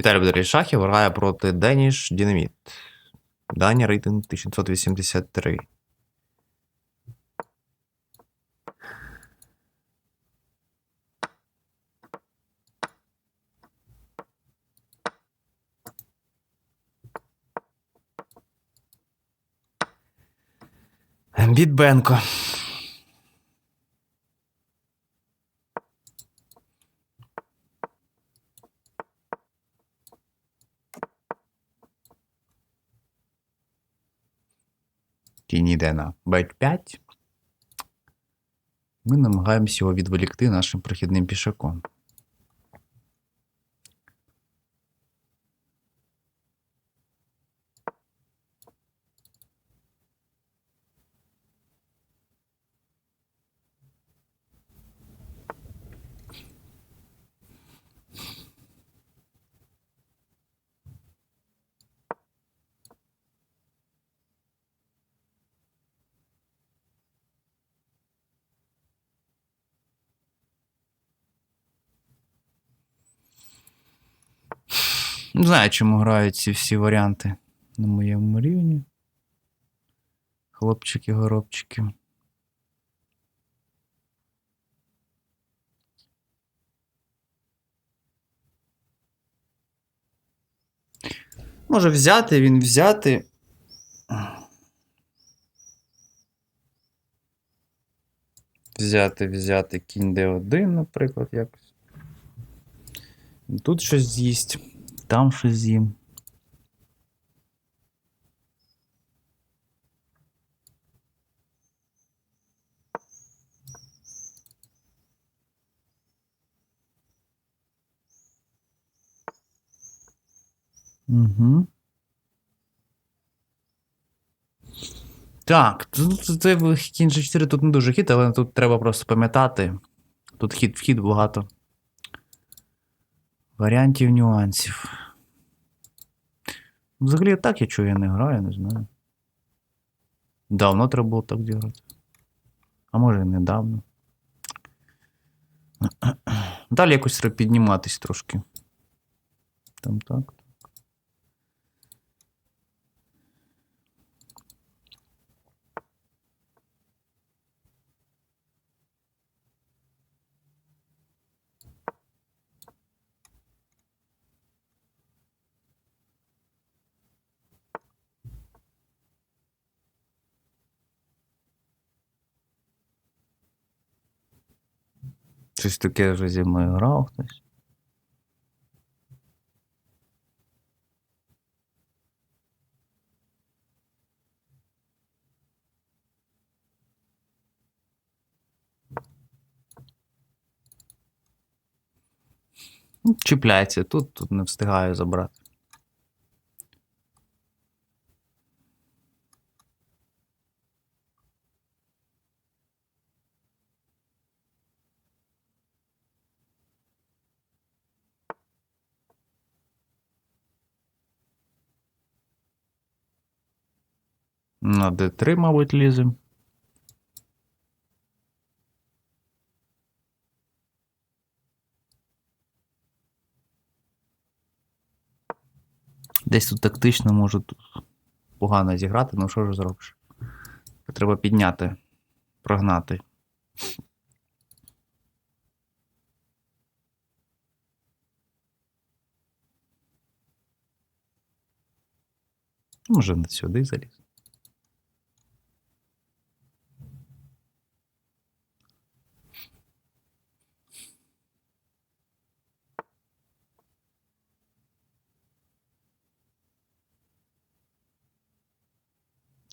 Віталій Бондарій Шахів грає проти Деніш Дінаміт. Даня рейтинг 1983. Бітбенко. Кінь йде на Б5. Ми намагаємося його відволікти нашим прохідним пішаком. Не знаю, чому грають ці всі варіанти на моєму рівні. Хлопчики-горобчики. Може взяти, він взяти. Взяти, взяти кінь D1, наприклад, якось. Тут щось з'їсть, там щось з'їм. Угу. Так, тут це кінь G4 тут не дуже хід, але тут треба просто пам'ятати. Тут хід вхід багато. Варіантів нюансів. Взагалі так я чую, я не граю, не знаю. Давно треба було так зіграти. А може і недавно. Далі якось треба підніматись трошки. Там так. Щось таке вже зі мною грав хтось. Ну, Чіпляється тут, тут не встигаю забрати. На D3, мабуть, лізем. Десь тут тактично можу тут погано зіграти, ну що ж зробиш? Треба підняти, прогнати. Може, не сюди заліз.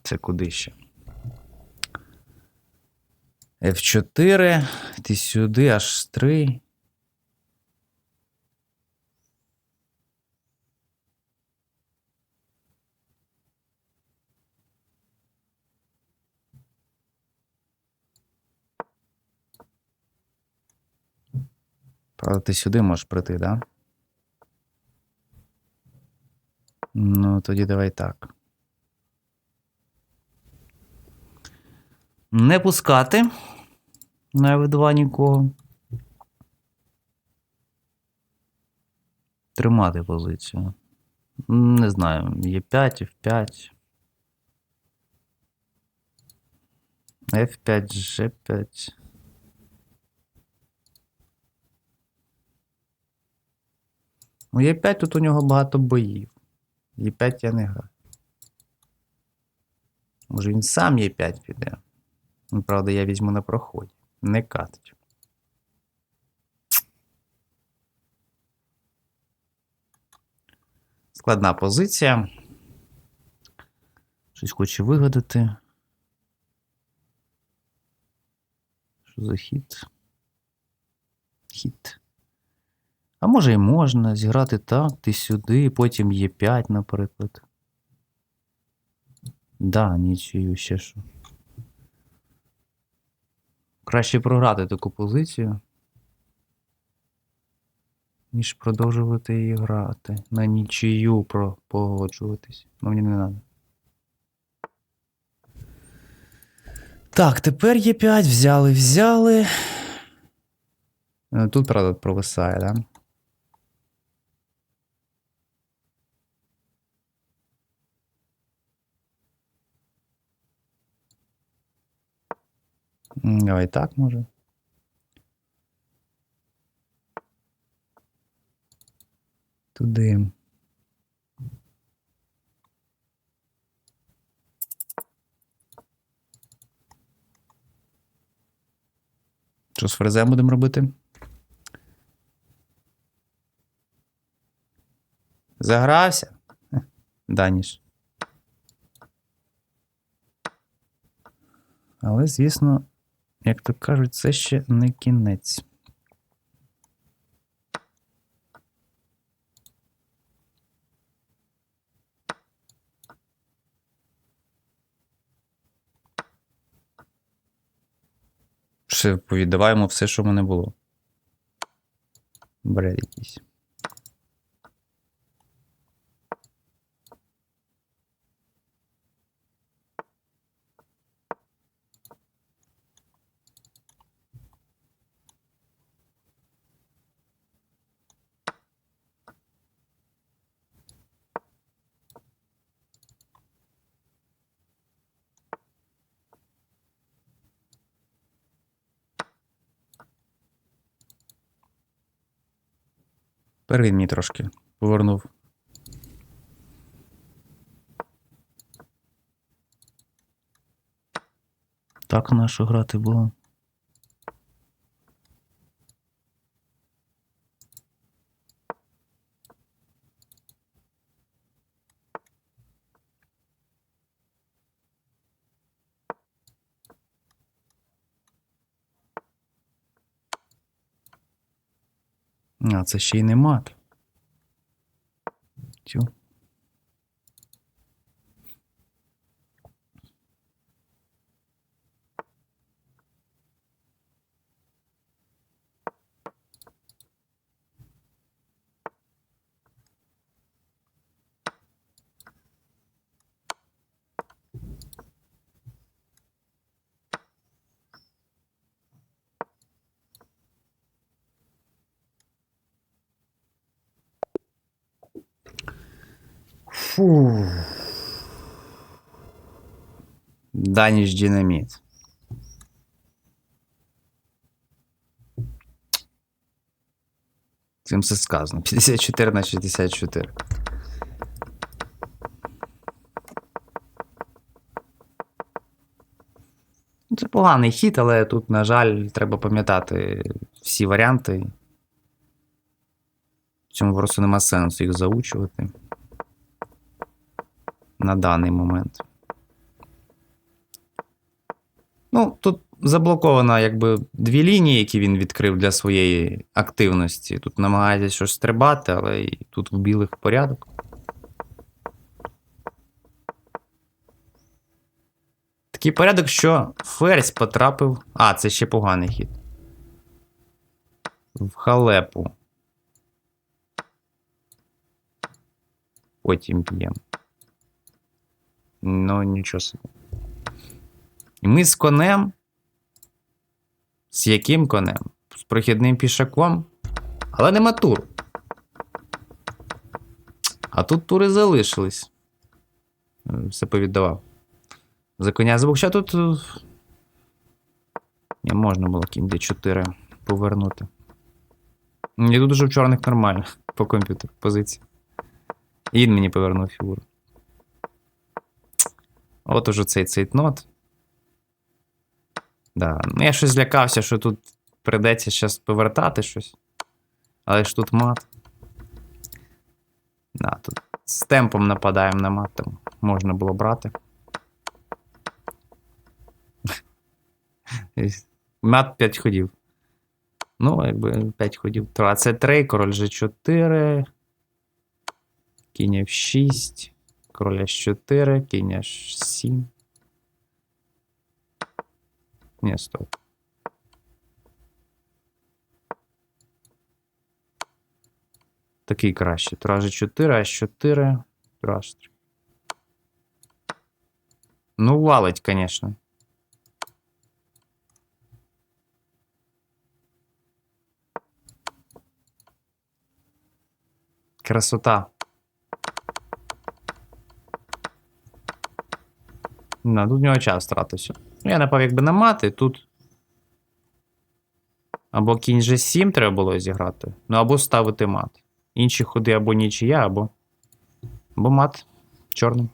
Це куди ще? F4, ти сюди аж 3. Правда, ти сюди можеш прийти, да? Ну, тоді давай так. Не пускати на F2 нікого. тримати позицію. Не знаю, Е5, F5. F5, G5. Ну, Е5 тут у нього багато боїв. Е5 я не граю. Може він сам Е5 піде. Ну, правда, я візьму на проході. Не катить. Складна позиція. Щось хоче вигадати. Що за хід? Хід. А може і можна зіграти так, ти сюди, потім є 5, наприклад. Да, нічию ще що. Краще програти таку позицію, ніж продовжувати її грати. На нічию про погоджуватись. Ну, мені не треба. Так, тепер є 5, взяли, взяли. Е, Тут, правда, провисає, да? Давай так може. Туди. Що з фрезем будемо робити? Загрався? Даніш. Але, звісно, як то кажуть, це ще не кінець. Ще повіддаваємо все, що в мене було. Бред якийсь. Тепер він мені трошки повернув. Так на що грати було. А, це ще й не мат. Тю. Фу. Даніш динаміт. Цим все сказано. 54 на 64. Ну, Це поганий хід, але тут, на жаль, треба пам'ятати всі варіанти. В цьому просто нема сенсу їх заучувати на даний момент. Ну, тут заблоковано якби дві лінії, які він відкрив для своєї активності. Тут намагається щось стрибати, але і тут в білих порядок. Такий порядок, що ферзь потрапив. А, це ще поганий хід. В халепу. Потім б'ємо. Ну, нічого собі. І ми з конем. З яким конем? З прохідним пішаком. Але нема тур. А тут тури залишились. Все повіддавав. За коня забув. Що тут. е, Ні, можна було кінь D4 повернути. Ні, тут уже в чорних нормально по комп'ютеру позиції. І він мені повернув фігуру. От уже цей цейтнот. Да. Ну, я щось злякався, що тут прийдеться зараз повертати щось. Але ж тут мат. Да, тут з темпом нападаємо на мат, там можна було брати. Мат 5 ходів. Ну, якби 5 ходів. А це 3, король G4. Кінь F6. короля С4, кінь H7. Ні, стоп. Такий краще. Траж 4, H4, траж 3. Ну, валить, звісно. Красота. На, тут в нього час тратився. Ну, я напав якби на мати, тут. Або кінь же 7 треба було зіграти. Ну, або ставити мат. Інші ходи або нічия, або. Або мат чорним.